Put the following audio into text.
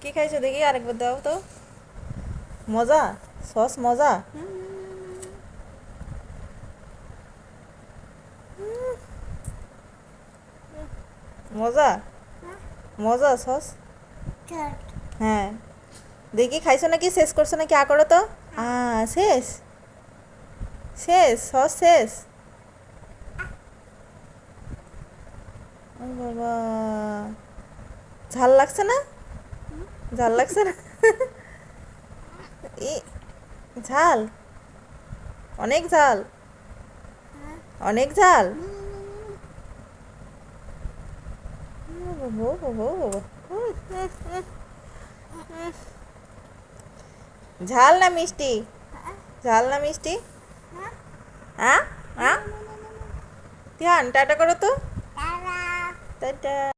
কি খাইছো দেখি, আরেকবার দাও তো। মজা? সস মজা? মজা? মজা সস? হ্যাঁ। দেখি, খাইছো নাকি? শেষ করছ নাকি? আ করো তো। শেষ। শেষ, সস শেষ। বাবা। ঝাল লাগছে না? ঝাল লাগছে না? ই ঝাল? অনেক ঝাল? অনেক ঝাল। ঝাল না মিষ্টি? ঝাল না মিষ্টি? হ্যাঁ হ্যাঁ ধ্যান টাটা করো তো। টাটা।